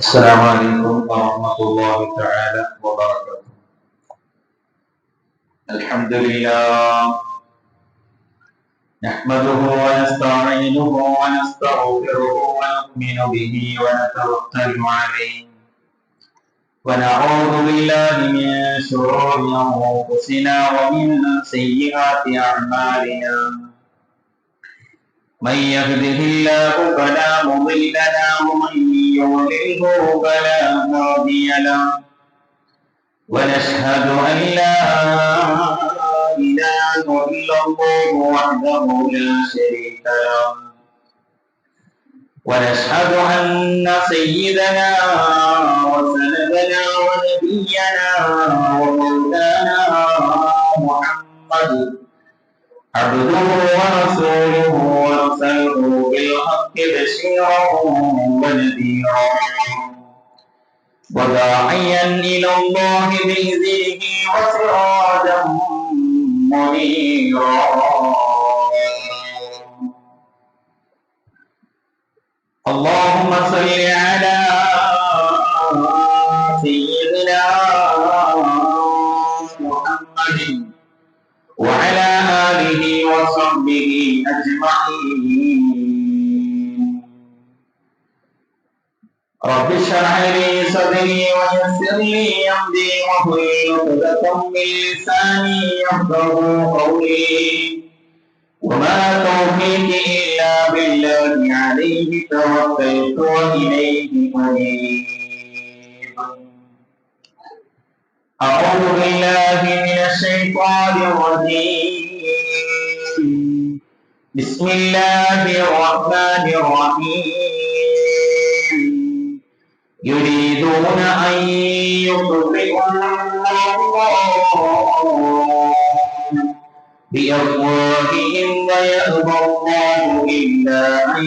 السلام عليكم ورحمة الله تعالى وبركاته. الحمد لله. نحمده ونستعينه ونستغفره ونؤمن به ونتوكل عليه. ونعوذ بالله من شرور أنفسنا ومن سيئات أعمالنا. من يهده الله فلا مضل له ومن يضلله فلا هادي له. ونشهد أن لا إله إلا الله وحده لا شريك له. ونشهد أن سيدنا وسندنا ونبينا ومولانا محمد عبده ورسوله ورسله بالحق بشيرا ونذيرا. وداعيا إلى الله بإذنه وسراجا منيرا. اللهم صل على سيدنا محمد وعلى وصحبه أجمعين. رب اشرح لي صدري ويسر لي أمري واحلل عقدة من لساني يفقه قولي. وما توفيقي إلا بالله عليه توكلت وإليه أنيب. أعوذ بالله من الشيطان الرجيم. بسم الله الرحمن الرحيم. يريدون أن يطفئوا الله بأفواههم ويأبى الله إلا أن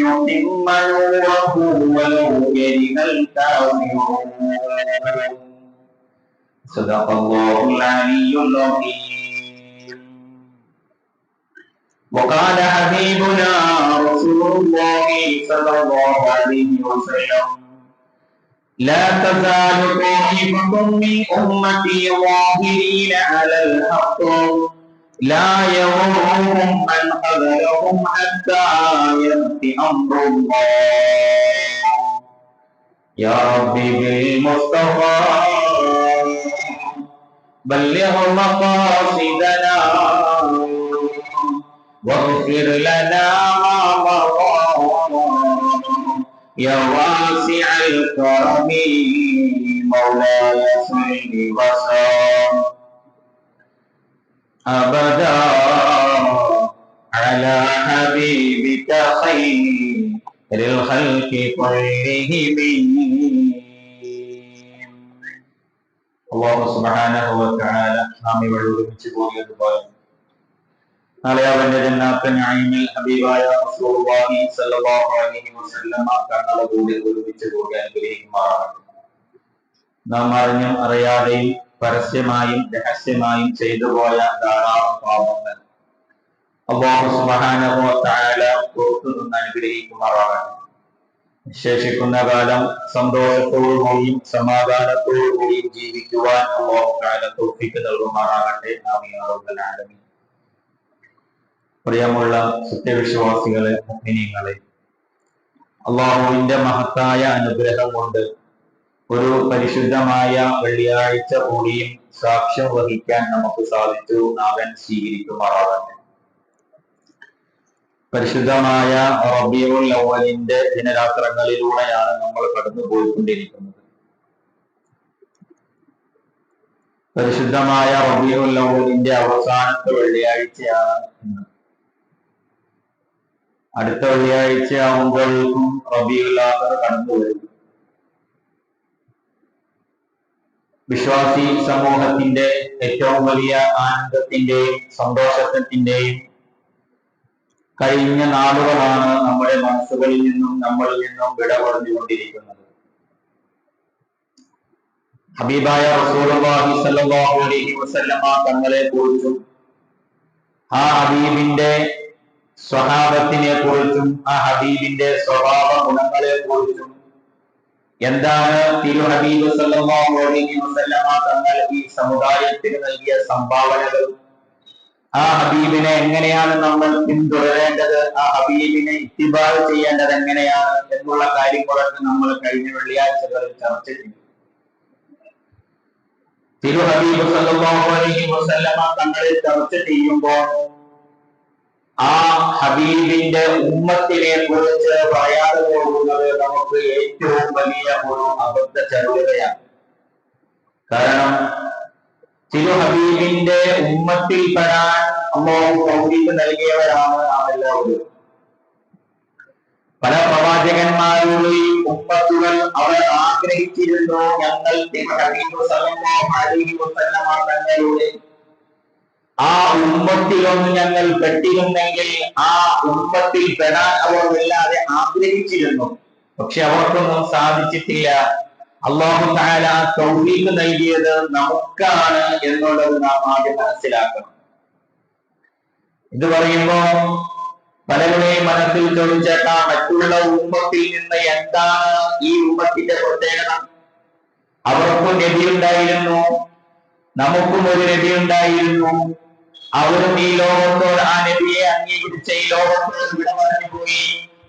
يتم نوره ولو كره الكافرون. صدق الله العلي العظيم. وقال حبيبنا رسول الله صلى الله عليه وسلم لا تزال طائفة من أمتي ظاهرين على الحق لا يضرهم من خذلهم حتى يأتي أمر الله. يا ربي بالمصطفى بلغ مقاصدنا واغفر لنا ما مضى يا واسع الكرم مولاي صل وسلم أبدا على حبيبك خير الخلق كلهم അള്ളാഹു സുബാനഹുവല നാം ഇവിടെ ഒരുമിച്ച് കൂടിയതുപോലെ അവന്റെ ജന്നാത്ത ഹബീബായ അലൈഹി വസല്ലമ ഒരുമിച്ച് നാം അറിഞ്ഞും അറിയാതെയും പരസ്യമായും രഹസ്യമായും ചെയ്തു പോയ ധാരാളം പാപങ്ങൾ അള്ളാഹു സുബാനഹുവല പുറത്തു നിന്ന് ശേഷിക്കുന്ന കാലം സന്തോഷത്തോടുകൂടിയും സമാധാനത്തോടുകൂടിയും ജീവിക്കുവാൻ അള്ളാഹു കാല തോഫിക്ക് നൽകുമാറാകട്ടെ. ആമീൻ പ്രിയമുള്ള സത്യവിശ്വാസികളെ മുഗ്നിങ്ങളെ അള്ളാഹുവിന്റെ മഹത്തായ അനുഗ്രഹം കൊണ്ട് ഒരു പരിശുദ്ധമായ വെള്ളിയാഴ്ച കൂടിയും സാക്ഷ്യം വഹിക്കാൻ നമുക്ക് സാധിച്ചു. നാവൻ സ്വീകരിക്കുമാറാകട്ടെ. പരിശുദ്ധമായ റബിയുൽ അവലിന്റെ ദിനരാത്രങ്ങളിലൂടെയാണ് നമ്മൾ കടന്നു പോയിക്കൊണ്ടിരിക്കുന്നത് പരിശുദ്ധമായ റബിയുൽ അവലിന്റെ അവസാനത്തെ വെള്ളിയാഴ്ചയാണ് ഇന്ന്. അടുത്ത വെള്ളിയാഴ്ച ആവുമ്പോഴേക്കും റബിയുൽ ആഖർ കടന്നു വരും വിശ്വാസി സമൂഹത്തിന്റെ ഏറ്റവും വലിയ ആനന്ദത്തിന്റെയും സന്തോഷത്തിന്റെയും കഴിഞ്ഞ നാളുകളാണ് നമ്മുടെ മനസ്സുകളിൽ നിന്നും നമ്മളിൽ നിന്നും വിട ഹബീബായ റസൂലുള്ളാഹി സ്വല്ലല്ലാഹു അലൈഹി വസല്ലമ തങ്ങളെ കുറിച്ചും ആ ഹബീബിന്റെ സ്വഹാബത്തിനെ കുറിച്ചും ആ ഹബീബിന്റെ സ്വഭാവ ഗുണങ്ങളെ കുറിച്ചും എന്താണ് തിരു ഹബീബ് തങ്ങൾ ഈ സമുദായത്തിന് നൽകിയ സംഭാവനകൾ? ആ ഹബീബിനെ എങ്ങനെയാണ് നമ്മൾ പിന്തുടരേണ്ടത്? ആ ഹബീബിനെ ഇത്തിബാൾ ചെയ്യേണ്ടത് എങ്ങനെയാണ് എന്നുള്ള കാര്യങ്ങളൊക്കെ നമ്മൾ കഴിഞ്ഞ വെള്ളിയാഴ്ചകളിൽ ചർച്ച ചെയ്തു. തിരു ഹബീബ് അലൈഹി വസല്ലമ ചർച്ച ചെയ്യുമ്പോൾ ആ ഹബീബിന്റെ ഉമ്മത്തിനെ കുറിച്ച് പറയാതെ പോകുന്നത് നമുക്ക് ഏറ്റവും വലിയ ഒരു അബദ്ധ ചരുതയാണ് കാരണം ചില ഹബീബിന്റെ ഉമ്മത്തിൽ പെടാൻ അള്ളാഹു തൗഫീഖ് നൽകിയവരാണ് നാം എല്ലാവരും പല പ്രവാചകന്മാരുടെയും ഉമ്മത്തുകൾ അവർ ആഗ്രഹിച്ചിരുന്നു ഞങ്ങൾ ഹബീബ് തങ്ങളുടെ ആ ഉമ്മത്തിലൊന്ന് ഞങ്ങൾ പെട്ടിരുന്നെങ്കിൽ ആ ഉമ്മത്തിൽ പെടാൻ അവർ വല്ലാതെ ആഗ്രഹിച്ചിരുന്നു. പക്ഷെ അവർക്കൊന്നും സാധിച്ചിട്ടില്ല. അള്ളാഹു താല തൗഫീഖ് നൽകിയത് നമുക്കാണ് എന്നുള്ളത് നാം ആദ്യം മനസ്സിലാക്കണം. ഇത് പറയുമ്പോ പലരുടെയും മനസ്സിൽ ചോദിച്ചേക്കാം മറ്റുള്ള ഉമ്മത്തിൽ നിന്ന് എന്താണ് ഈ ഉമ്മത്തിന്റെ പ്രത്യേകത? അവർക്കും നബി ഉണ്ടായിരുന്നു നമുക്കും ഒരു നബി ഉണ്ടായിരുന്നു അവരും ഈ ലോകത്തോട് ആ നബിയെ അംഗീകരിച്ച ഈ ലോകത്തോട് വിട പറഞ്ഞു പോയി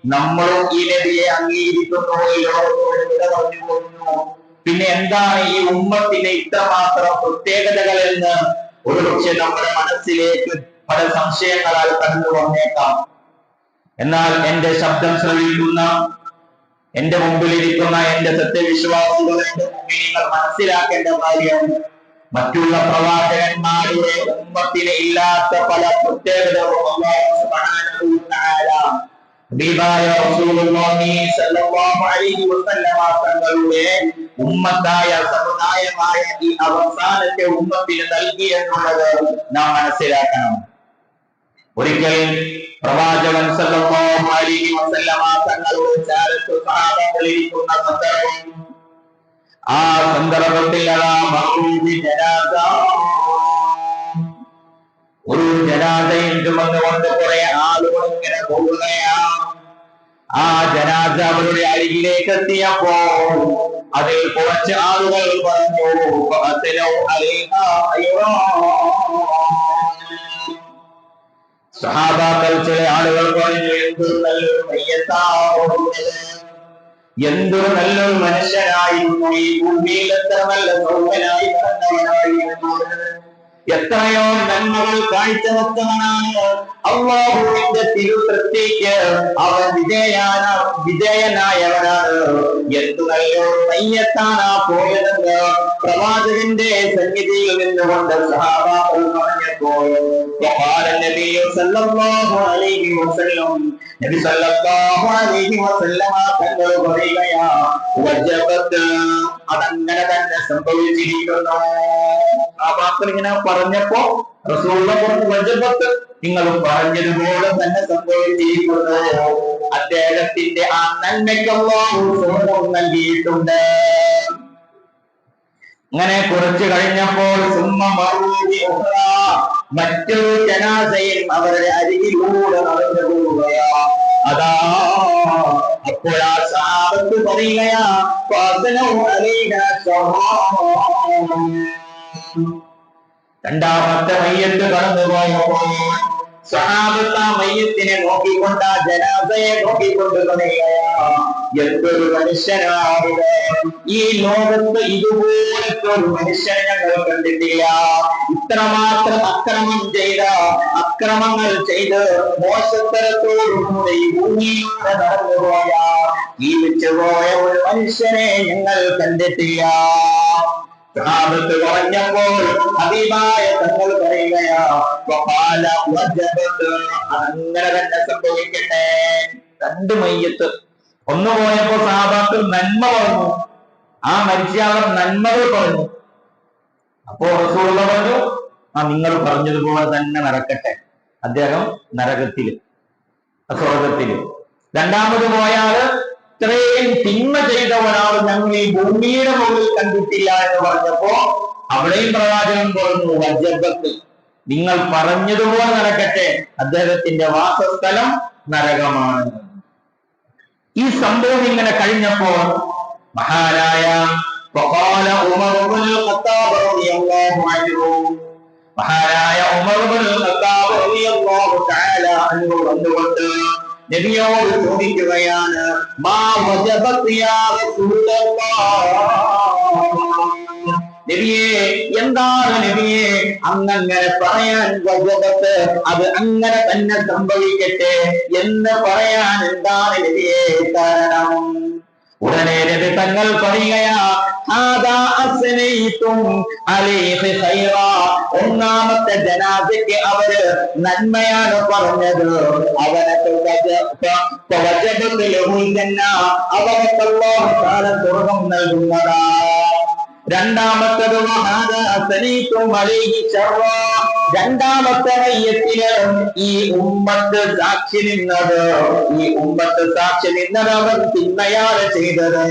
നമ്മളും ഈ നബിയെ അംഗീകരിക്കുന്നു ഈ ലോകത്തോട് വിട പറഞ്ഞു പോകുന്നു പിന്നെ എന്താണ് ഈ ഉമ്മത്തിന് ഇത്രമാത്രം പ്രത്യേകതകൾ എന്ന് ഒരുപക്ഷെ നമ്മുടെ മനസ്സിലേക്ക് പല സംശയങ്ങളാൽ കടന്നു വന്നേക്കാം. എന്നാൽ എന്റെ ശബ്ദം ശ്രവിക്കുന്ന എന്റെ മുമ്പിലിരിക്കുന്ന എന്റെ സത്യവിശ്വാസികൾ എന്റെ മുമ്പിൽ മനസ്സിലാക്കേണ്ട കാര്യം മറ്റുള്ള പ്രവാചകന്മാരുടെ ഉമ്മത്തിന് ഇല്ലാത്ത പല പ്രത്യേകതകളും തങ്ങളുടെ ഉമ്മത്തായ സമുദായമായ ഈ അവസാനത്തെ ഉമ്മത്തിന് നൽകി എന്നുള്ളത് നാം മനസ്സിലാക്കണം. ഒരിക്കൽ പ്രവാചകൻ സല്ലല്ലാഹു അലൈഹി വസല്ലമ തങ്ങളുടെ ചാരത്ത് ഇരിക്കുന്ന സന്ദർഭം ആ സന്ദർഭത്തിൽ ഒരു ജനാസയിൽ ചുമന്നുകൊണ്ട് കുറെ ആളുകൾ ഇങ്ങനെ പോവുകയാ ആ ജനാസ അവരുടെ അരികിലേക്ക് എത്തിയപ്പോ അതിൽ കുറച്ച് ആളുകൾ പറഞ്ഞു. സഹാബാക്കൾ ചില ആളുകൾ പറഞ്ഞു എന്ത് നല്ലൊരു മയ്യത്താവുന്നത് എന്തൊരു നല്ലൊരു മനുഷ്യനായിരുന്നു ഈ ഭൂമിയിൽ? എത്ര നല്ല സൗഖ്യനായി നടന്നവനായിരുന്നു എത്രയോ നന്മകൾ കാഴ്ചവെച്ചവനാണ് അള്ളാഹുവിന്റെ തിരുതൃപ്തിക്ക് അവൻ വിജയാന വിജയനായവനാണ്. എന്തു നല്ലൊരു പയ്യത്താണ് പോയതെന്ന് പ്രവാചകന്റെ സന്നിധിയിൽ നിന്നുകൊണ്ട് സഹാബാക്കൾ പറഞ്ഞപ്പോൾ وقال النبي صلى الله عليه وسلم നബി സല്ലല്ലാഹു അലൈഹി വസല്ലമ തങ്ങൾ പറയുകയാ വജബത്ത് അതങ്ങനെ തന്നെ സംഭവിച്ചിരിക്കുന്നു ആ വാർത്ത ഇങ്ങനെ പറഞ്ഞപ്പോ റസൂലുള്ള പറഞ്ഞു വജബത്ത് നിങ്ങൾ പറഞ്ഞതുപോലെ തന്നെ സംഭവിച്ചിരിക്കുന്നു അദ്ദേഹത്തിന്റെ ആ നന്മയ്ക്ക് അല്ലാഹു സ്വർഗ്ഗം നൽകിയിട്ടുണ്ട് അങ്ങനെ കുറച്ചു കഴിഞ്ഞപ്പോൾ മറ്റൊരു ജനാസയിൽ അവരുടെ അരികിലൂടെ നടന്നു പോവുകയാ അതാ അപ്പോൾ ആ സാപത്ത് പറയുകയാ. രണ്ടാമത്തെ മയ്യത്ത് കടന്നു പോയപ്പോൾ സഹാബത്ത് മയ്യത്തിനെ നോക്കിക്കൊണ്ട് ആ ജനാസയെ നോക്കിക്കൊണ്ട് എന്തൊരു മനുഷ്യനാണിത്. ഈ ലോകത്ത് ഇതുപോലത്തെ ഒരു മനുഷ്യനെ ഞങ്ങൾ കണ്ടിട്ടില്ല. ഇത്രമാത്രം അക്രമം ചെയ്ത അക്രമങ്ങൾ ചെയ്ത് മോശത്തരത്തോടുകൂടെ ഭൂമിയിലൂടെ നടന്നുപോയ ജീവിച്ചു പോയ ഒരു മനുഷ്യനെ ഞങ്ങൾ കണ്ടിട്ടില്ല. സഹാബത്ത് കുറഞ്ഞപ്പോൾ ഹബീബായ തങ്ങൾ പറയുകയാ വഖാല വജബത്ത്. അങ്ങനെ തന്നെ സംഭവിക്കട്ടെ. രണ്ട് മയ്യത്ത്. ഒന്ന് പോയപ്പോ സഹാബാത്ത് നന്മ പറഞ്ഞു. ആ മരിച്ചയാൾ നന്മകൾ പറഞ്ഞു. അപ്പോ റസൂള്ള പറഞ്ഞു ആ നിങ്ങൾ പറഞ്ഞതുപോലെ തന്നെ നടക്കട്ടെ. അദ്ദേഹം നരകത്തിൽ സ്വർഗത്തിൽ രണ്ടാമത് പോയാൽ ഇത്രയും തിന്മ ചെയ്ത ഒരാൾ ഞങ്ങൾ ഈ ഭൂമിയുടെ മുകളിൽ കണ്ടിട്ടില്ല എന്ന് പറഞ്ഞപ്പോ അവിടെയും പ്രവാചകൻ പറഞ്ഞു വജ്രബത്ത് നിങ്ങൾ പറഞ്ഞതുപോലെ നടക്കട്ടെ. അദ്ദേഹത്തിന്റെ വാസസ്ഥലം നരകമാണ്. ഈ സംഭവം ഇങ്ങനെ കഴിഞ്ഞപ്പോൾ മഹാനായ മഹാനായ ഉമർ നബിയോട് ചോദിക്കുകയാണ് മാ വജബത് യാ റസൂലല്ലാഹ് നബിയെ എന്താണ് നബിയെ അങ്ങങ്ങനെ പറയാൻ വജബത്ത് അത് അങ്ങനെ തന്നെ സംഭവിക്കട്ടെ എന്ന് പറയാൻ എന്താണ് നബിയെ കാരണം ഉടനെ നബി തങ്ങൾ പറയുകയാ "ഹാദാ അസ്നൈതും അലൈഹി ഖൈറാ." ഒന്നാമത്തെ ജനാസയ്ക്ക് അവര് നന്മയാണ് പറഞ്ഞത് അവനക്ക് വജ- ഫ- ഫവജബത്ത് ലഹുൽ ജന്ന. അവനക്ക് അല്ലാഹു തആല സ്വർഗ്ഗം നൽകുന്നതാ രണ്ടാമത്തത് വഹാദ അസ്നൈതും അലൈഹി ശർറാ. രണ്ടാമത്തെ മയ്യത്തിന് ഈ ഉമ്മത്ത് സാക്ഷി നിന്നത്. ഈ ഉമ്മത്ത് സാക്ഷി നിന്നത് അവൻ തിന്മയാണ് ചെയ്തത്.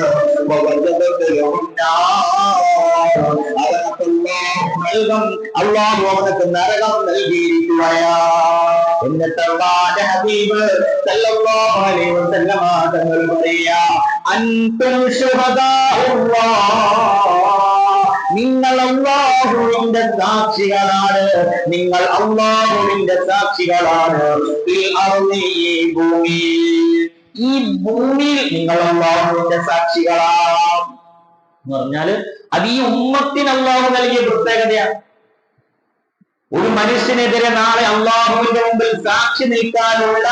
അള്ളാഹു അവനക്ക് നരകം നൽകിയിരിക്കുകയാ എന്നിട്ട് അൻതും നിങ്ങൾ അള്ളാഹുവിന്റെ സാക്ഷികളാണ്. നിങ്ങൾ അള്ളാഹുവിന്റെ സാക്ഷികളാണ് ഈ ഭൂമി. ഈ ഭൂമിയിൽ നിങ്ങൾ അള്ളാഹുവിന്റെ സാക്ഷികളാണ്. എന്ന് പറഞ്ഞാൽ അത് ഈ ഉമ്മത്തിന് അള്ളാഹു നൽകിയ പ്രത്യേകതയാണ് ഒരു മനുഷ്യനെതിരെ നാളെ അള്ളാഹുവിന്റെ മുമ്പിൽ സാക്ഷി നിൽക്കാനുള്ള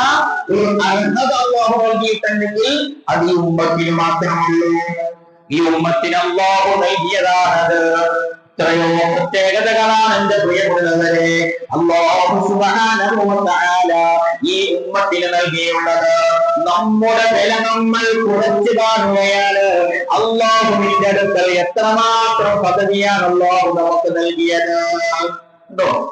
ഒരു അർഹത അള്ളാഹു നൽകിയിട്ടുണ്ടെങ്കിൽ അത് ഈ ഉമ്മത്തിന് മാത്രമുള്ളൂ ഈ ഉമ്മത്തിന് അള്ളാഹു നൽകിയതാണത്. എത്രയോ പ്രത്യേകതകളാണ് എന്റെ പ്രിയമുള്ളവരെ. അള്ളാഹു ഈ ഉമ്മത്തിന് നൽകിയുള്ളത്. നമ്മുടെ വില നമ്മൾ കുറച്ചു കാണുകയാണ്. അള്ളാഹുവിന്റെ അടുക്കൽ എത്രമാത്രം പദവിയാണ് അള്ളാഹു നമുക്ക് നൽകിയത്?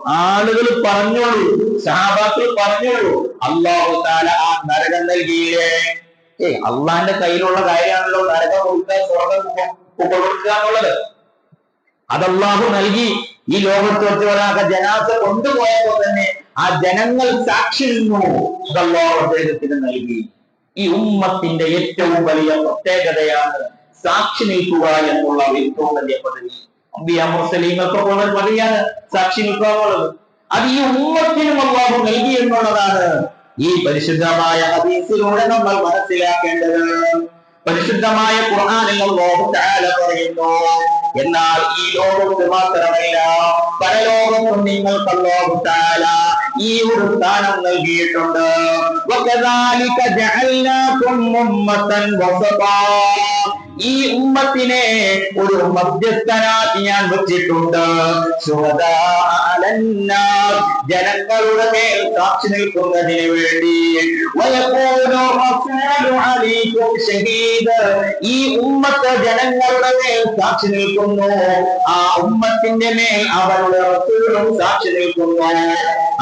ആളുകൾ പറഞ്ഞോളൂ. സഹാബാക്കൾ പറഞ്ഞോളൂ. അള്ളാഹു താല ആ നരകം നൽകിയില്ലേ? ഏ അള്ളാന്റെ കയ്യിലുള്ള കാര്യമാണല്ലോ നരകം കൊടുക്കുക സ്വർഗം കൊടുക്കുക എന്നുള്ളത്. അത് അള്ളാഹു നൽകി. ഈ ലോകത്ത് വെച്ച് ഒരാൾക്ക് ജനാസ കൊണ്ടുപോയപ്പോ തന്നെ ആ ജനങ്ങൾ സാക്ഷി നിന്നു. അതല്ലാഹു അദ്ദേഹത്തിന് നൽകി. ഈ ഉമ്മത്തിന്റെ ഏറ്റവും വലിയ പ്രത്യേകതയാണ് സാക്ഷി നിൽക്കുക എന്നുള്ള ഏറ്റവും വലിയ പദവി. അമ്പിയ പോലെ പദവിയാണ് സാക്ഷി നിൽക്കുക എന്നുള്ളത്. അത് ഈ ഉമ്മത്തിനും അള്ളാഹു നൽകി എന്നുള്ളതാണ്. ഈ പരിശുദ്ധമായ ഹദീസിലൂടെ നമ്മൾ മനസ്സിലാക്കേണ്ടത് പരിശുദ്ധമായ ഖുർആനിൽ തആല പറയുന്നു. എന്നാൽ ഈ ലോകത്ത് മാത്രമല്ല പരലോകത്തും നിങ്ങൾക്ക് തആല ഈ ഒരു സ്ഥാനം നൽകിയിട്ടുണ്ട്. വകദാലിക ജഅൽനാകും ഉമ്മതൻ വസതാ. ഈ ഉമ്മത്തിനെ ഒരു മധ്യസ്ഥനാക്കി ഞാൻ വെച്ചിട്ടുണ്ട്. ജനങ്ങളുടെ മേൽ സാക്ഷി നിൽക്കുന്നതിന് വേണ്ടി. ഈ ഉമ്മത്ത് ജനങ്ങളുടെ മേൽ സാക്ഷി നിൽക്കുന്നു ആ ഉമ്മത്തിന്റെ മേൽ അവരുടെ റസൂലും സാക്ഷി നിൽക്കുന്നു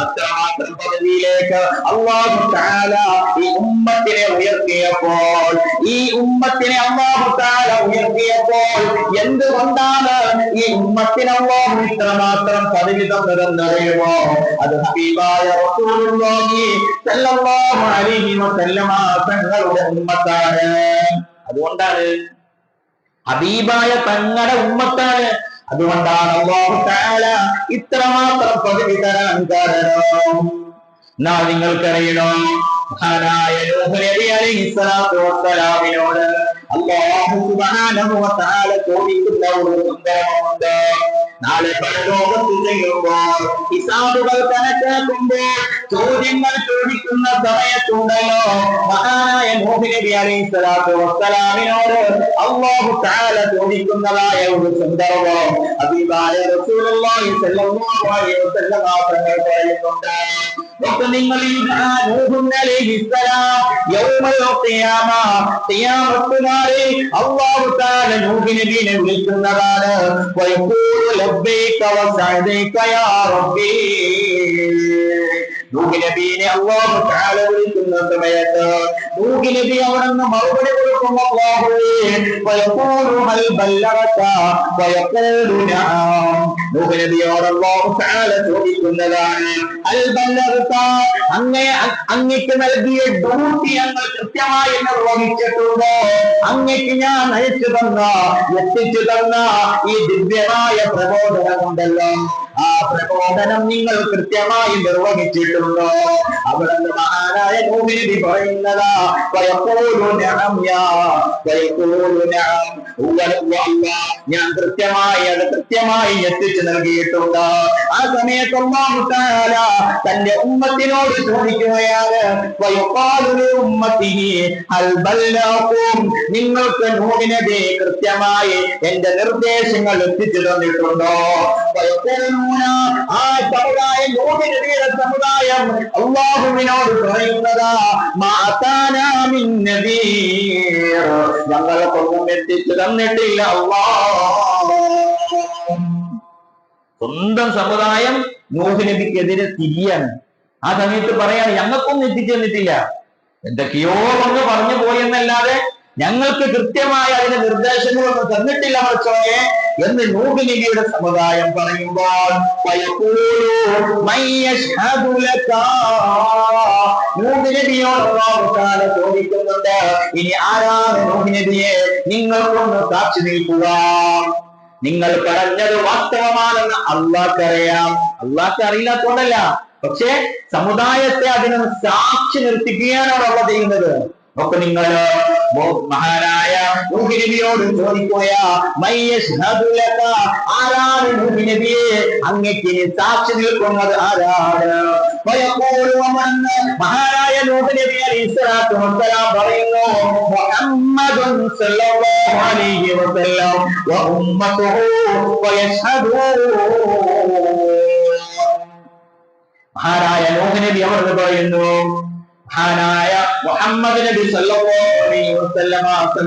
അത്രമാത്രം പദവിയിലേക്ക് അള്ളാഹു ഈ ഉമ്മത്തിനെ ഉയർത്തിയപ്പോൾ ഈ ഉമ്മത്തിനെ അള്ളാഹു ഉയർത്തിയപ്പോൾ എന്തുകൊണ്ടാണ് ഈ ഉമ്മത്തിന് അള്ളാഹു ഇത്രമാത്രം പദവി തന്നതെന്നറിയുമോ അത് ഹബീബായ അലൈഹി തങ്ങളുടെ ഉമ്മത്താണ്. അതുകൊണ്ടാണ് ഹബീബായ തങ്ങളുടെ ഉമ്മത്താണ്. അതുകൊണ്ടാണ് അള്ളാഹു തആല ഇത്രമാത്രം പദവി തരാൻ കാരണം. നാ നിങ്ങൾക്കറിയണോ? മഹാനായ നബി അലൈഹിസ്സലാത്തു വസ്സലാമിനോട് അല്ലാഹു സുബ്ഹാനഹു വ തആല ചോദിക്കുന്ന ഒരു നാളെ പരലോകത്ത് ചെയ്യുമ്പോൾ ഹിസാബുകൾ കണക്കാക്കുമ്പോൾ ചോദ്യങ്ങൾ ചോദിക്കുന്ന സമയത്തുണ്ടല്ലോ. മഹാനായ മോഹി നബി അലൈഹിസ്സലാത്തു വസ്സലാമിനോട് അല്ലാഹു തആല ചോദിക്കുന്നതായ ഒരു സന്ദർഭം. ഹബീബായ റസൂലുള്ളാഹി സ്വല്ലല്ലാഹു അലൈഹി വസല്ലം തങ്ങൾ പറയുന്നുണ്ട്. ഒക്കെ നിങ്ങൾ നബിയെ വിളിക്കുന്നതാണ്. വയഖൂലു ലബ്ബൈക വസഅദൈക യാ റബ്ബി. നൂഹ് നബീനെ അള്ളാഹു തആല വിളിക്കുന്ന സമയത്ത് നൂഹ് നബി അവിടെ നിന്ന് മറുപടി കൊടുക്കും അള്ളാഹുവേ വയഖൂലു ഹൽ ബല്ലഗത വയഖൂലു നഅം നൂഹ് നബിയോട് അള്ളാഹു തആല ചോദിക്കുന്നതാണ് അൽ ബല്ലഗത അങ്ങേ അങ്ങയ്ക്ക് നൽകിയ ഡ്യൂട്ടി ഞങ്ങൾ കൃത്യമായി നിർവഹിച്ചിട്ടുണ്ടോ. അങ്ങേക്ക് ഞാൻ അയച്ചു തന്ന എത്തിച്ചു തന്ന ഈ ദിവ്യമായ പ്രബോധനമുണ്ടല്ലോ പ്രബോധനം നിങ്ങൾ കൃത്യമായി നിർവഹിച്ചിട്ടുണ്ടോ? അവിടുന്ന് മഹാനായ നൂഹിനബി പറയുന്നതാ ഞാൻ കൃത്യമായി അത് കൃത്യമായി എത്തിച്ചു നൽകിയിട്ടുണ്ട്? ആ സമയത്ത് അല്ലാഹു തആല തന്റെ ഉമ്മത്തിനോട് ചോദിക്കുകയാണ് നിങ്ങൾക്ക് നൂഹിനബി കൃത്യമായി എന്റെ നിർദ്ദേശങ്ങൾ എത്തിച്ചു തന്നിട്ടുണ്ടോ? ഞങ്ങളെ ഞങ്ങൾക്കൊന്നും എത്തിച്ചു തന്നിട്ടില്ല അല്ലാഹ് സ്വന്തം സമുദായം നൂഹ് നബിക്കെതിരെ തിരിയാണ്. ആ സമയത്ത് പറയാണ് ഞങ്ങൾക്കൊന്നും എത്തിച്ചെന്നിട്ടില്ല എന്തൊക്കെയോ ഒന്ന് പറഞ്ഞു പോയെന്നല്ലാതെ ഞങ്ങൾക്ക് കൃത്യമായ അതിന്റെ നിർദ്ദേശങ്ങളൊന്നും തന്നിട്ടില്ല മറിച്ചോനെ എന്ന് നൂഹ് നബിയുടെ സമുദായം പറയുമ്പോൾ നൂഹ് നബിയോട് ചോദിക്കുന്നുണ്ട് ഇനി ആരാണ് നൂഹ് നബിയെ നിങ്ങൾക്കൊന്ന് സാക്ഷി നിൽക്കുക? നിങ്ങൾ പറഞ്ഞത് വാസ്തവമാണെന്ന് അറിയാം അള്ളാഹ്ക്ക് അറിയില്ലാത്തോണ്ടല്ല പക്ഷേ സമുദായത്തെ അതിന് സാക്ഷി നിർത്തിക്കുകയാണ് അവിടെ ചെയ്യുന്നത്. നോക്ക് നിങ്ങൾ മഹാനായ നബിയോട് ചോദിക്കുകയാ മൻ യശ്ഹദു ലക. ആരാണ് നബിയെ അങ്ങക്ക് സാക്ഷി നിൽക്കുന്നത് ആരാണ്? മഹാനായ നബി പറയുന്നു മുഹമ്മദുൻ അലൈഹി വസല്ലം വ മഹാനായ നബി അവിടുന്ന് പറയുന്നു മഹാനായ മുഹമ്മദ് നബി സല്ലല്ലാഹു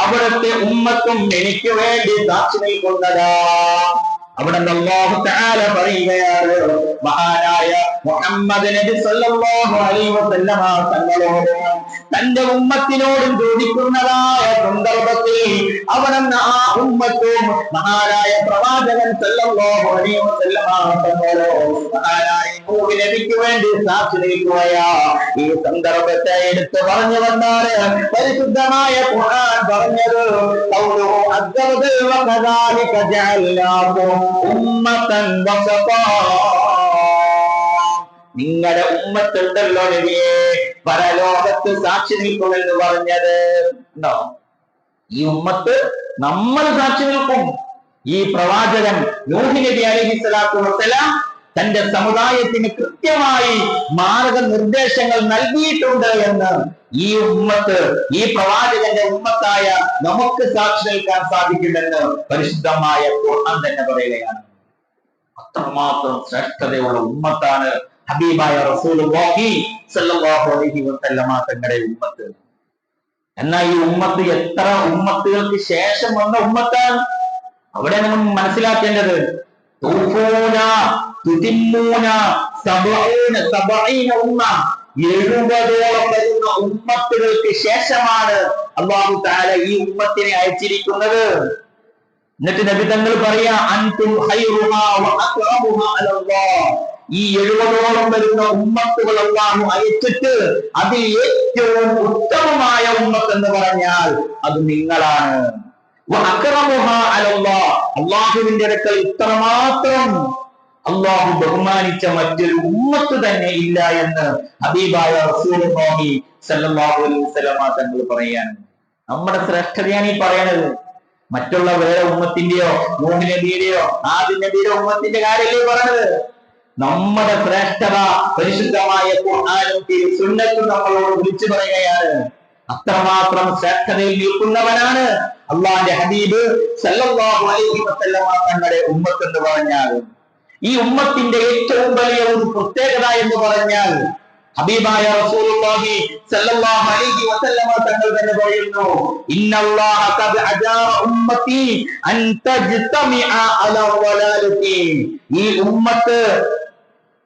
അവിടുത്തെ ഉമ്മത്തും എനിക്ക് വേണ്ടി സാക്ഷി നിൽക്കുന്നതാ അവിടെ അല്ലാഹു തആല പറയുകയാണ് മഹാനായ മുഹമ്മദ് നബി സല്ലല്ലാഹു അലൈഹി വസല്ലമ തങ്ങളോട് തന്റെ ഉമ്മത്തിനോടും ചോദിക്കുന്നതായ സന്ദർഭത്തിൽ അവിടെ ആ ഉമ്മത്തും മഹാനായ പ്രവാചകൻ സല്ലല്ലാഹു അലൈഹി വസല്ലമ തങ്ങളോ മഹാനായ നബിക്ക് വേണ്ടി സാക്ഷി നിൽക്കുകയാ ഈ സന്ദർഭത്തെ എടുത്ത് പറഞ്ഞു വന്നാൽ പരിശുദ്ധമായ ഖുർആൻ പറഞ്ഞത് ഖൗലുഹു അസ്സ വജൽ വകദാലിക ജഅൽനാകും ഉമ്മത്തൻ വസതാ നിങ്ങളുടെ ഉമ്മത്തുണ്ടല്ലോ നബിയെ. പരലോകത്ത് സാക്ഷി നിൽക്കുമെന്ന് പറഞ്ഞത്. ഉണ്ടോ? ഈ ഉമ്മത്ത് നമ്മൾ സാക്ഷി നിൽക്കും. ഈ പ്രവാചകൻ നൂഹി നബി അലൈഹി സ്വലാത്തു വസ്സലാം തന്റെ സമുദായത്തിന് കൃത്യമായി മാർഗനിർദ്ദേശങ്ങൾ നൽകിയിട്ടുണ്ട് എന്ന് ഈ ഉമ്മത്ത് ഈ പ്രവാചകന്റെ ഉമ്മത്തായ നമുക്ക് സാക്ഷി നിൽക്കാൻ സാധിക്കുമെന്ന് പരിശുദ്ധമായ ഖുർആൻ തന്നെ പറയുകയാണ്. അത്രമാത്രം ശ്രേഷ്ഠതയുള്ള ഉമ്മത്താണ് ഹബീബായ റസൂലുള്ളാഹി സ്വല്ലല്ലാഹു അലൈഹി വസല്ലമ തങ്ങളുടെ ഉമ്മത്ത്. എന്നാൽ ഈ ഉമ്മത്ത് എത്ര ഉമ്മത്തുകൾക്ക് ശേഷം വന്ന ഉമ്മത്താണ്? അവിടെ നമ്മൾ മനസ്സിലാക്കേണ്ടത് എഴുപതോളം വരുന്ന ഉമ്മത്തുകൾക്ക് ശേഷമാണ് അള്ളാഹു താല ഈ ഉമ്മത്തിനെ അയച്ചിരിക്കുന്നത്. എന്നിട്ട് നബി തങ്ങൾ പറയാ അൻതും ഈ എഴുപതോളം വരുന്ന ഉമ്മത്തുകൾ അള്ളാഹു അയച്ചിട്ട് അതിൽ ഏറ്റവും ഉത്തമമായ ഉമ്മത്ത് എന്ന് പറഞ്ഞാൽ അത് നിങ്ങളാണ്. അള്ളാഹുവിന്റെ അടുക്കൽ ഇത്രമാത്രം അള്ളാഹു ബഹുമാനിച്ച മറ്റൊരു ഉമ്മത്ത് തന്നെ ഇല്ല എന്ന് ഹബീബായ തങ്ങൾ പറയാണ് നമ്മുടെ ശ്രേഷ്ഠതയാണ് ഈ പറയണത്. മറ്റുള്ള വേറെ ഉമ്മത്തിന്റെയോ മൂന്ന് നബിയുടെയോ ആദ്യ നബിയുടെ ഉമ്മത്തിന്റെ കാര്യമല്ലേ പറഞ്ഞത് നമ്മുടെ ശ്രേഷ്ഠത പരിശുദ്ധമായ സുന്നത്തും നമ്മളോട് വിളിച്ചു പറയുകയാണ്. അത്രമാത്രം ശ്രേഷ്ഠതയിൽ നിൽക്കുന്നവനാണ് അള്ളാന്റെ ഹബീബ് സല്ലല്ലാഹു അലൈഹി തങ്ങളുടെ ഉമ്മത്ത് എന്ന് പറഞ്ഞാൽ. ഈ ഉമ്മത്തിന്റെ ഏറ്റവും വലിയ ഒരു പ്രത്യേകത എന്ന് പറഞ്ഞാൽ ഹബീബായ റസൂലുള്ളാഹി സല്ലല്ലാഹു അലൈഹി വസല്ലമ തങ്ങൾ തന്നെ പറയുന്നു ഇന്നല്ലാഹ ഖദ് അജാ ഉമ്മത്തി അൻ തജ്തമിഅ അലാ വലാലത്തി ഈ ഉമ്മത്ത്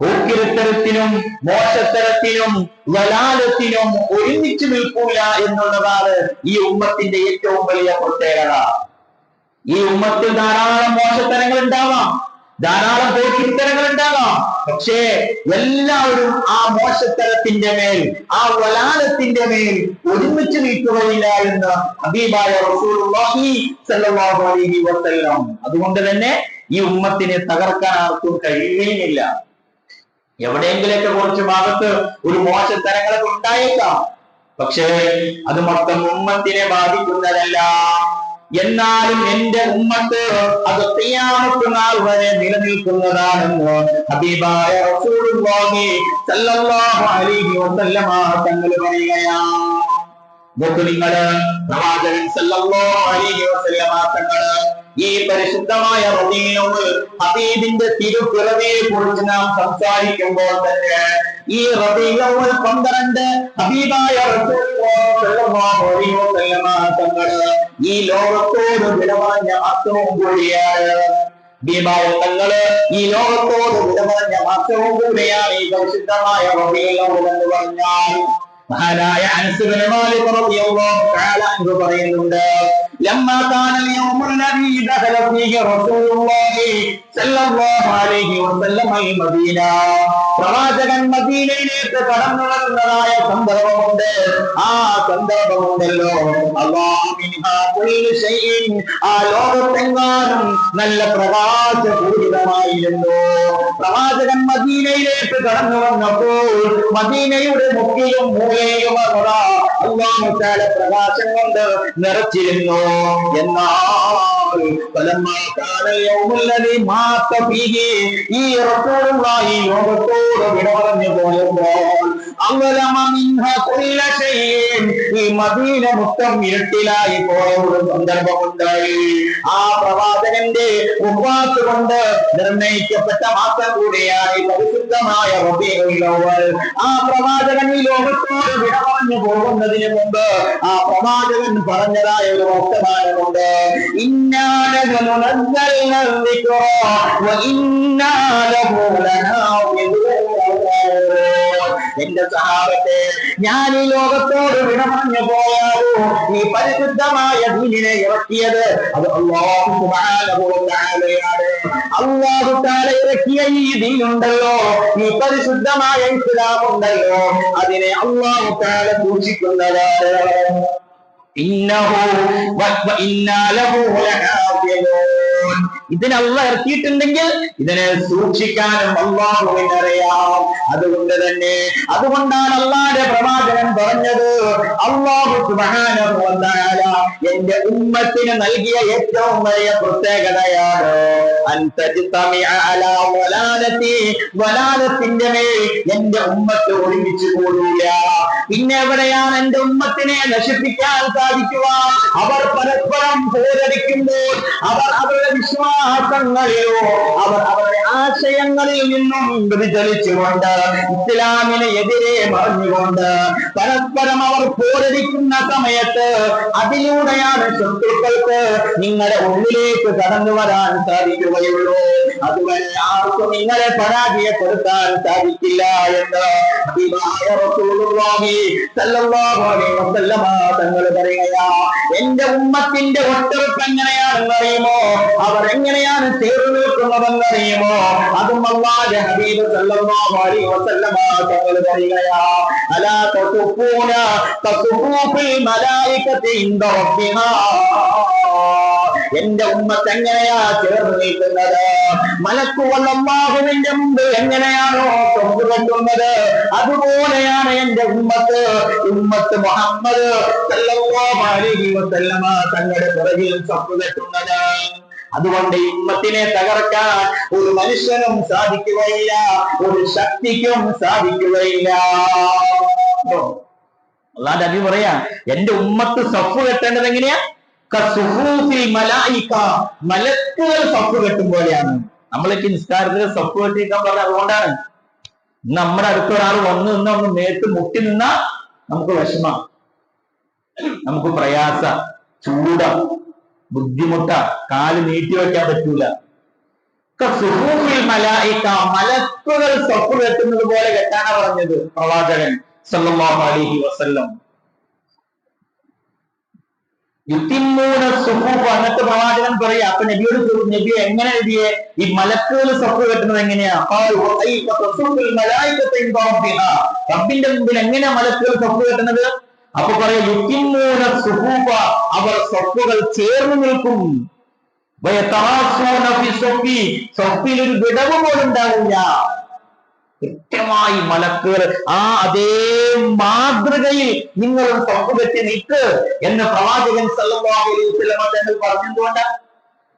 പോക്കിരത്തരത്തിനും മോശത്തരത്തിനും വലാലത്തിനും ഒരുമിച്ച് നിൽക്കൂല എന്നുള്ളതാണ് ഈ ഉമ്മത്തിന്റെ ഏറ്റവും വലിയ പ്രത്യേകത. ഈ ഉമ്മത്തിൽ ധാരാളം മോശത്തരങ്ങൾ ഉണ്ടാവാം ധാരാളം പോക്കിത്തരങ്ങൾ ഉണ്ടാകാം പക്ഷേ എല്ലാവരും ആ മോശത്തരത്തിന്റെ മേൽ ആ വലാലത്തിന്റെ മേൽ ഒരുമിച്ച് നിൽക്കുകയില്ല എന്ന് ഹബീബായ അലൈഹി വസല്ലം. അതുകൊണ്ട് തന്നെ ഈ ഉമ്മത്തിനെ തകർക്കാൻ ആർക്കും കഴിയുകയുമില്ല. എവിടെയെങ്കിലൊക്കെ കുറച്ച് ഭാഗത്ത് ഒരു മോശത്തരങ്ങളൊക്കെ ഉണ്ടായേക്കാം. പക്ഷേ അത് മൊത്തം ഉമ്മത്തിനെ ബാധിക്കുന്നതല്ല. എന്നാലും എന്റെ ഉമ്മത്ത് അത് ഖിയാമത്ത് നാൾ വരെ നിലനിൽക്കുന്നതാണെന്ന് ഹബീബായ തങ്ങൾ പറയുകയാണ്. നിങ്ങൾ പ്രവാചകൻ തങ്ങൾ ഈ പരിശുദ്ധമായ റബീഉൽ ഹബീബിന്റെ തിരുപ്പിറവിയെ കുറിച്ച് നാം സംസാരിക്കുമ്പോൾ തന്നെ ഈ റബീഉൽ പന്ത്രണ്ട് ഹബീബായ തങ്ങൾ ഈ ലോകത്തോട് വിടവാഞ്ഞ അർത്ഥവും കൂടിയാണ്. ഭീമായ ഈ ലോകത്തോട് വിടവാഞ്ഞ അർത്ഥവും കൂടിയാണ് ഈ പരിശുദ്ധമായ റബീഉൽ എന്ന് പറഞ്ഞാൽ മഹാനായ അനസ് ബിൻ മാലിക് റളിയല്ലാഹു തആല അൻഹു പറയുന്നുണ്ട് ലമ്മ കാന اليوم الذي دخل فيه رسول الله صلى الله عليه وسلم المدينة പ്രവാചകൻ മദീനയിലേക്ക് കടന്നു വരുന്നതായ സന്ദർഭമുണ്ട് ആ സന്ദർഭമുണ്ടല്ലോ അല്ലാഹു മിൻഹാ കുല്ലു ശൈഇൻ ആ ലോകത്തെങ്ങാനും നല്ല പ്രകാശപൂരിതമായിരുന്നു പ്രവാചകൻ മദീനയിലേക്ക് കടന്നു വന്നപ്പോൾ മദീനയുടെ മുക്കിലും മൂലയും അതാ അള്ളാഹു താല പ്രകാശം കൊണ്ട് നിറച്ചിരുന്നു. എന്നാൽ ഈ ഇറക്കോടുള്ള ഈ യോഗത്തോട് വിട പറഞ്ഞു പോയപ്പോൾ ഈ മദീന മൊത്തം ഇരുട്ടിലായി പോയ ഒരു സന്ദർഭമുണ്ടായി. ആ പ്രവാചകന്റെ ഉപ്പാത്ത് കൊണ്ട് നിർണയിക്കപ്പെട്ട മാസം കൂടിയാണ് പരിശുദ്ധമായ ആ പ്രവാചകൻ ഈ ലോകത്തോട് വിട പറഞ്ഞു പോകുന്നതിന് മുമ്പ് ആ പ്രവാചകൻ പറഞ്ഞതായ ഒരു വർത്തമാനമുണ്ട് ഇന്നാലഹു എന്റെ സഹാബത്തെ ഞാൻ ഈ ലോകത്തോട് വിട പറഞ്ഞു പോയാലോ? ഈ പരിശുദ്ധമായ ദീനിനെ ഇറക്കിയത് അത് അള്ളാഹു തആലയാണ് അള്ളാഹു തആല ഇറക്കിയ ഈ ദീനുണ്ടല്ലോ. ഈ പരിശുദ്ധമായ ഇസ്ലാം ഉണ്ടല്ലോ അതിനെ അള്ളാഹു തആല സൂക്ഷിക്കുന്നതാണ്. ഇന്നഹു വ ഇന്നാ ലഹു ലഹാഫിളൂൻ ഇതിനെ അള്ള ഇറക്കിയിട്ടുണ്ടെങ്കിൽ ഇതിനെ സൂക്ഷിക്കാനും അള്ളാഹുവിന് അറിയാം അതുകൊണ്ട് തന്നെ അതുകൊണ്ടാണ് അള്ളാന്റെ പ്രവാചകൻ പറഞ്ഞത് അള്ളാഹു തആല എന്റെ ഉമ്മത്തിന് നൽകിയ ഏറ്റവും വലിയ പ്രത്യേകതയാണ് എന്റെ ഉമ്മത്ത് ഒളിപ്പിച്ചു കൂടൂല. പിന്നെ എവിടെയാണ് എന്റെ ഉമ്മത്തിനെ നശിപ്പിക്കാൻ സാധിക്കുക? അവർ പരസ്പരം പോരടിക്കുമ്പോൾ അവർ അവരുടെ വിശ്വാസങ്ങളിലോ അവർ അവരുടെ ആശയങ്ങളിൽ നിന്നും വ്യതിചലിച്ചുകൊണ്ട് ഇസ്ലാമിന് എതിരെ മറിഞ്ഞുകൊണ്ട് പരസ്പരം അവർ പോരടിക്കുന്ന സമയത്ത് അതിലൂടെയാണ് ശത്രുക്കൾക്ക് നിങ്ങളുടെ ഉള്ളിലേക്ക് കടന്നു വരാൻ സാധിക്കുകയുള്ളൂ. അതുവരെ ആർക്കും നിങ്ങളെ പരാജയപ്പെടുത്താൻ സാധിക്കില്ല എന്ന് തങ്ങൾ പറയുക എന്റെ ഉമ്മത്തിന്റെ ഒട്ടൊരുപ്പ് എങ്ങനെയാണെന്ന് അറിയുമോ അവർ എങ്ങനെയാണ് ചേർന്ന് നിൽക്കുന്നതെന്ന് അറിയുമോ അതും അള്ളാഹുവിന്റെ ഹബീബ് സല്ലല്ലാഹു അലൈഹി വസല്ലമ തങ്ങൾ പറയുകയാ അലാ തസുഫൂന ഫിൽ മലായികത്തി ഇൻദ റബ്ബിഹാ എന്റെ ഉമ്മത്ത് എങ്ങനെയാ ചേർന്ന് നിൽക്കുന്നത് മലക്കുകൾ മുമ്പ് എങ്ങനെയാണോ കൊണ്ടുവെക്കുന്നത് അതുപോലെയാണ് എന്റെ ഉമ്മത്ത്. ഉമ്മത്ത് മുഹമ്മദ് തങ്ങളുടെ പുറകിൽ തൊമ്പ് കെട്ടുന്നത് അതുകൊണ്ട് ഇമ്മത്തിനെ തകർക്കാൻ ഒരു മനുഷ്യനും സാധിക്കുകയില്ല ഒരു ശക്തിക്കും സാധിക്കുകയില്ല. അള്ളാന്റെ അഭി പറയാ എന്റെ ഉമ്മത്ത് സഫ് കെട്ടേണ്ടത് എങ്ങനെയാ? മലക്കുകൾ സഫ് കെട്ടും പോലെയാണ്. നമ്മളൊക്കെ നിസ്കാരത്തിൽ സഫ് കെട്ടിക്കാൻ പറഞ്ഞ അതുകൊണ്ടാണ്. നമ്മുടെ അടുത്ത ഒരാൾ വന്നു നിന്ന് ഒന്ന് നേരിട്ട് മുട്ടി നിന്നാ നമുക്ക് വിഷമ നമുക്ക് പ്രയാസ ചൂട. ബുദ്ധിമുട്ട. കാൽ നീട്ടി വെക്കാൻ പറ്റൂല. മലക്കുകൾ സ്വപ്പ് കെട്ടുന്നത് പോലെ കെട്ടാനാ പറഞ്ഞത് പ്രവാചകൻ സല്ലല്ലാഹു അലൈഹി വസല്ലം. യുത്തിമൂന സുഹൂഫ് എന്നിട്ട് പ്രവാചകൻ പറയാ അപ്പൊ നബിയോട് ചോദിച്ചു നബി എങ്ങനെ നബിയെ ഈ മലക്കുകൾ സ്വപ്പ് കെട്ടുന്നത് എങ്ങനെയാ? റബ്ബിന്റെ മുമ്പിൽ എങ്ങനെയാ മലക്കുകൾ സ്വപ്പ് കെട്ടുന്നത് അപ്പൊ പറയാ അവർ സ്വപ്പുകൾ ചേർന്ന് നിൽക്കും. ഒരു വിടവ് പോലും ഉണ്ടാവില്ല. കൃത്യമായി മലക്കുകൾ ആ അതേ മാതൃകയിൽ നിങ്ങൾ വെച്ച് നിൽക്ക് എന്ന് പ്രവാചകൻ തങ്ങൾ പറഞ്ഞതുകൊണ്ട്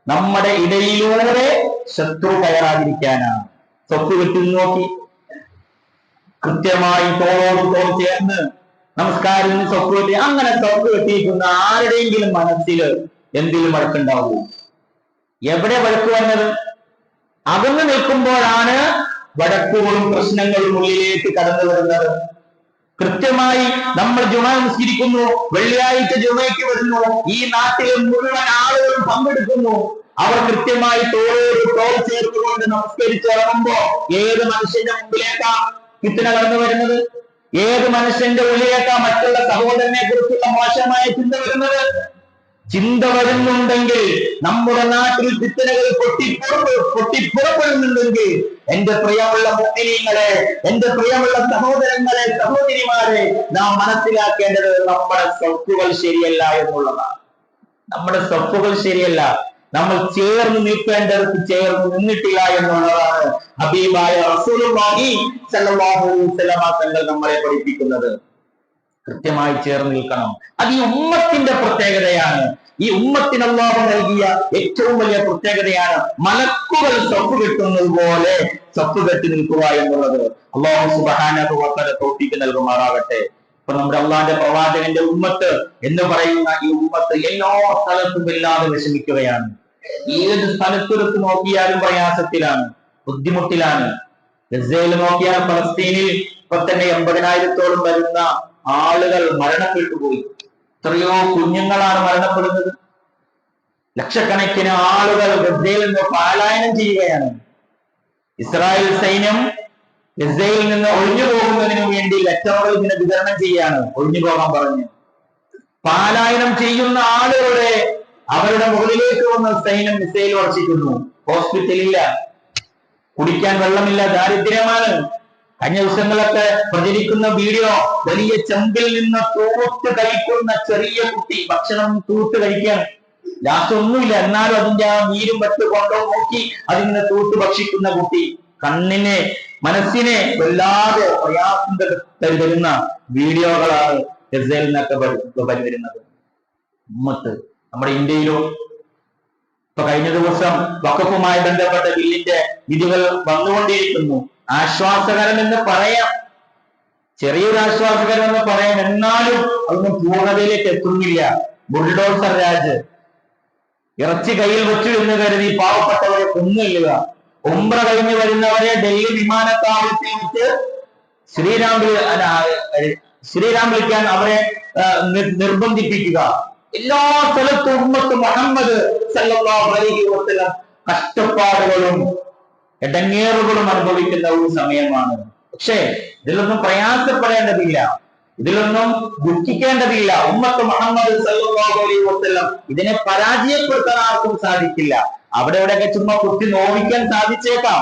നമ്മുടെ ഇടയിലൂടെ ശത്രു കയറാതിരിക്കാനാണ്. സ്വപ്പ് കെട്ടി നോക്കി. കൃത്യമായി തോളോട് തോൾ ചേർന്ന് നമസ്കാരം സ്വത്ത് കെട്ടി. അങ്ങനെ സ്വത്ത് കെട്ടിയിരിക്കുന്ന ആരുടെയെങ്കിലും മനസ്സിൽ എന്തെങ്കിലും വഴക്കുണ്ടാവൂ എവിടെ വഴക്ക് വന്നത്? അകന്നു നിൽക്കുമ്പോഴാണ് വഴക്കുകളും പ്രശ്നങ്ങളും ഉള്ളിലേക്ക് കടന്നു വരുന്നത്. കൃത്യമായി നമ്മൾ ജുമ നിസ്കരിക്കുന്നു വെള്ളിയാഴ്ച ജുമയ്ക്ക് വരുന്നു ഈ നാട്ടിലെ മുഴുവൻ ആളുകളും പങ്കെടുക്കുന്നു. അവർ കൃത്യമായി തോളോട് തോൾ ചേർത്തുകൊണ്ട് നമസ്കരിച്ചിറങ്ങുമ്പോ ഏത് മനുഷ്യന്റെ മുമ്പിലേക്കാ കിത്തന കടന്നു വരുന്നത്? ഏത് മനുഷ്യന്റെ ഉള്ളിലേക്കാ മറ്റുള്ള സഹോദരനെ കുറിച്ചുള്ള മോശമായ ചിന്ത വരുന്നത്? ചിന്ത വരുന്നുണ്ടെങ്കിൽ നമ്മുടെ നാട്ടിൽ ചിത്തനകൾ പൊട്ടിപ്പുറപ്പ് പൊട്ടിപ്പുറപ്പെടുന്നുണ്ടെങ്കിൽ എന്റെ പ്രിയമുള്ള മുസ്ലിങ്ങളെ എന്റെ പ്രിയമുള്ള സഹോദരങ്ങളെ സഹോദരിമാരെ നാം മനസ്സിലാക്കേണ്ടത് നമ്മുടെ സ്വത്തുകൾ ശരിയല്ല എന്നുള്ളതാണ്. നമ്മുടെ സ്വത്തുകൾ ശരിയല്ല. നമ്മൾ ചേർന്ന് നിൽക്കേണ്ടത് ചേർന്ന് നിന്നിട്ടില്ല എന്നുള്ളതാണ് ഹബീബായ റസൂലുള്ളാഹി അലൈഹി തങ്ങൾ നമ്മളെ പഠിപ്പിക്കുന്നത്. കൃത്യമായി ചേർന്ന് നിൽക്കണം. അത് ഈ ഉമ്മത്തിന്റെ പ്രത്യേകതയാണ്. ഈ ഉമ്മത്തിന് അള്ളാഹു നൽകിയ ഏറ്റവും വലിയ പ്രത്യേകതയാണ് മലക്കുകൾ സ്വപ്പ് കെട്ടുന്നത് പോലെ സ്വപ്പ് കെട്ടി നിൽക്കുക എന്നുള്ളത്. അള്ളാഹു സുബഹാനവത്തര തോട്ടിക്ക് നൽകുമാറാകട്ടെ. ഇപ്പൊ നമ്മുടെ അള്ളാന്റെ പ്രവാചകന്റെ ഉമ്മത്ത് എന്ന് പറയുന്ന ഈ ഉമ്മത്ത് എല്ലാ സ്ഥലത്തും ഇല്ലാതെ വിഷമിക്കുകയാണ്. ഏത് സ്ഥലത്തെടുത്ത് നോക്കിയാലും പ്രയാസത്തിലാണ് ബുദ്ധിമുട്ടിലാണ്. ഗസയിൽ നോക്കിയാൽ ഫലസ്തീനിൽ ഇപ്പൊ തന്നെ എൺപതിനായിരത്തോളം വരുന്ന ആളുകൾ മരണപ്പെട്ടു പോയി. എത്രയോ കുഞ്ഞുങ്ങളാണ് മരണപ്പെടുന്നത്. ലക്ഷക്കണക്കിന് ആളുകൾ ഗസയിൽ നിന്ന് പാലായനം ചെയ്യുകയാണ്. ഇസ്രായേൽ സൈന്യം ഗസയിൽ നിന്ന് ഒഴിഞ്ഞു പോകുന്നതിനു വേണ്ടി ലെറ്ററുകൾ ഇതിനെ വിതരണം ചെയ്യാണ്. ഒഴിഞ്ഞു പോകാൻ പറഞ്ഞു. പാലായനം ചെയ്യുന്ന ആളുകളുടെ അവരുടെ മുകളിലേക്ക് വന്ന് സൈന്യം മിസൈൽ വർഷിക്കുന്നു ഹോസ്പിറ്റലില്ല. കുടിക്കാൻ വെള്ളമില്ല. ദാരിദ്ര്യമാണ്. കഴിഞ്ഞ ദിവസങ്ങളൊക്കെ പ്രചരിക്കുന്ന വീഡിയോ വലിയ ചെമ്പിൽ നിന്ന് തൂത്ത് കഴിക്കുന്ന ചെറിയ കുട്ടി ഭക്ഷണം തൂത്ത് കഴിക്കാൻ. ലാസ്റ്റ് ഒന്നുമില്ല. എന്നാലും അതിന്റെ ആ നീരും വെട്ട് കൊണ്ടോ നോക്കി അതിങ്ങനെ തൂത്ത് ഭക്ഷിക്കുന്ന കുട്ടി. കണ്ണിനെ മനസ്സിനെ വല്ലാതെ പ്രയാസം തരുന്ന വീഡിയോകളാണ് വരു- വരുന്നത് ഉമ്മത്ത്. നമ്മുടെ ഇന്ത്യയിലോ ഇപ്പൊ കഴിഞ്ഞ ദിവസം വക്കഫുമായി ബന്ധപ്പെട്ട ബില്ലിന്റെ വിധികൾ വന്നുകൊണ്ടിരിക്കുന്നു. ആശ്വാസകരം എന്ന് പറയാം. ചെറിയൊരു ആശ്വാസകരം എന്ന് പറയാം. എന്നാലും അതൊന്നും പൂർണതയിലേക്ക് എത്തുന്നില്ല. ബുൾഡോസർ രാജ് ഇറച്ചി കയ്യിൽ വെച്ചു എന്ന് കരുതി പാവപ്പെട്ടവരെ കൊന്നില്ലുക. ഉംറ കഴിഞ്ഞ് വരുന്നവരെ ഡൽഹി വിമാനത്താവളത്തിൽ വെച്ച് ശ്രീരാം ശ്രീരാം വിളിക്കാൻ അവരെ നിർബന്ധിപ്പിക്കുക. എല്ലാ സ്ഥലത്തും ഉമ്മത്ത് മുഹമ്മദ് അലൈഹി വസല്ലം കഷ്ടപ്പാടുകളും ഇടങ്ങേറുകളും അനുഭവിക്കുന്ന ഒരു സമയമാണ്. പക്ഷേ ഇതിലൊന്നും പ്രയാസപ്പെടേണ്ടതില്ല. ഇതിലൊന്നും ദുഃഖിക്കേണ്ടതില്ല. ഉമ്മത്ത് മുഹമ്മദ് അലൈഹി വസല്ലം ഇതിനെ പരാജയപ്പെടുത്താൻ ആർക്കും സാധിക്കില്ല. അവിടെ ഇവിടെയൊക്കെ ചുമ്മാ കുത്തി നോവിക്കാൻ സാധിച്ചേക്കാം.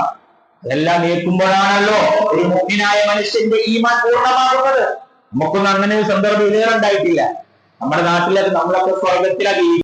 അതെല്ലാം ഏൽക്കുമ്പോഴാണല്ലോ ഒരു മുഗ്നായ മനുഷ്യന്റെ ഈമാൻ പൂർണമാകുന്നത്. നമുക്കൊന്നും അങ്ങനെ ഒരു സന്ദർഭം ഇതുവരെ ഉണ്ടായിട്ടില്ല. നമ്മുടെ നാട്ടിലൊക്കെ നമ്മളൊക്കെ സ്വർഗത്തിലൊക്കെ